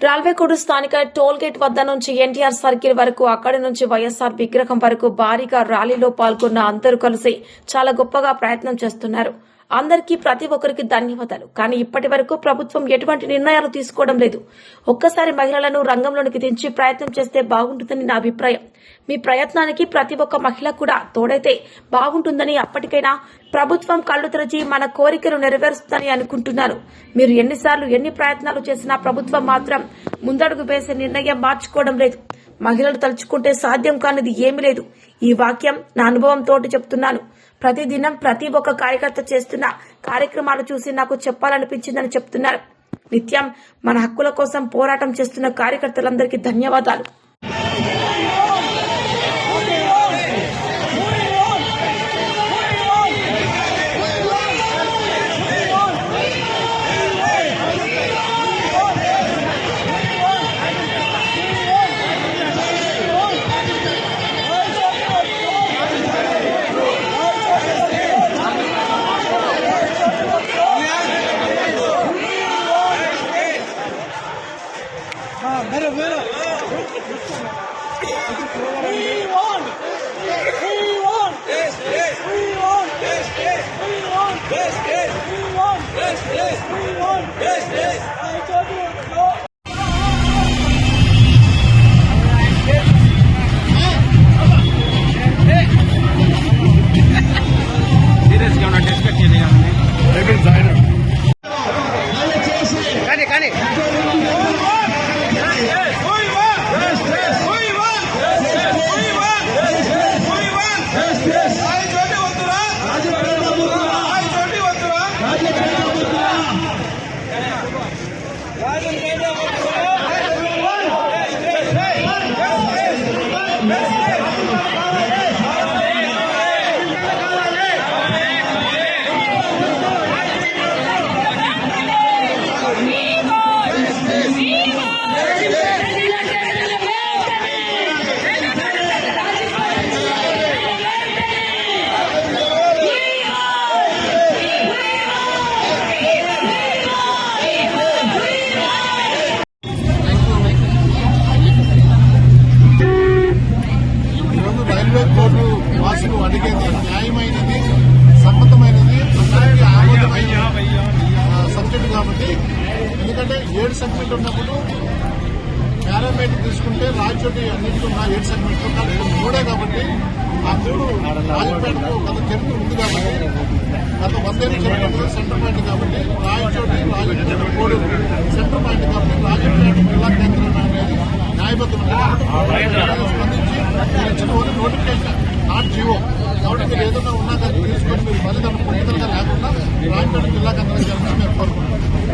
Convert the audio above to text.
రాల్వేకూడు స్థానిక toll gate వద్ద నుంచి ఎన్టీఆర్ సర్కిల్ వరకు అక్కడి నుంచి వైఎస్ఆర్ విగ్రహం వరకు భారీగా ర్యాలీలో పాల్గొన్న అందరూ కలిసి చాలా గొప్పగా ప్రయత్నం చేస్తున్నారు. అందరికీ ప్రతి ఒక్కరికి ధన్యవాదాలు. కానీ ఇప్పటి వరకు ప్రభుత్వం ఎటువంటి నిర్ణయాలు తీసుకోవడం లేదు. ఒక్కసారి మహిళలను రంగంలోనికి దించి ప్రయత్నం చేస్తే బాగుంటుందని నా అభిప్రాయం. మీ ప్రయత్నానికి ప్రతి ఒక్క మహిళ కూడా తోడైతే బాగుంటుందని అప్పటికైనా ప్రభుత్వం కళ్ళు తెరచి మన కోరికలు నెరవేరుస్తుందని అనుకుంటున్నారు. మీరు ఎన్నిసార్లు ఎన్ని ప్రయత్నాలు చేసినా ప్రభుత్వం మాత్రం ముందడుగు వేసే నిర్ణయం మార్చుకోవడం లేదు. మహిళలు తలుచుకుంటే సాధ్యం కానిది ఏమీ లేదు. ఈ వాక్యం నా అనుభవంతో చెప్తున్నాను. ప్రతిదినం ప్రతి ఒక్క కార్యకర్త చేస్తున్న కార్యక్రమాలు చూసి నాకు చెప్పాలనిపించిందని చెప్తున్నారు. నిత్యం మన హక్కుల కోసం పోరాటం చేస్తున్న కార్యకర్తలందరికీ ధన్యవాదాలు. Yes, yes. Yeah. Railway court వాసులు అడిగేది న్యాయమైనది సమ్మతమైనది అందరికీ ఆమోదమైన సబ్జెక్ట్ సబ్జెక్టు కాబట్టి. ఎందుకంటే ఏడు సెగ్మెంట్ ఉన్నప్పుడు పారామీటర్ తీసుకుంటే రాయచోటి అన్నింటిలో ఉన్న ఏడు సెగ్మెంట్లు కానీ మూడే కాబట్టి ఆ మూడు రాజపేటకు గత చరిత్ర ఉంది కాబట్టి గత వందేళ్ళు చరిత్ర సెంటర్ పాయింట్ కాబట్టి రాయచోటి రాజపేట మూడు సెంటర్ పాయింట్ కాబట్టి రాజపేట నాట్ జియో కాబట్టి మీరు ఏదైనా ఉన్నా కానీ తీసుకొని మీరు మళ్ళీ దాన్ని లేకుండా రాయపేట జిల్లాకు అందరం జరగాలని మేము కోరుకుంటున్నాం.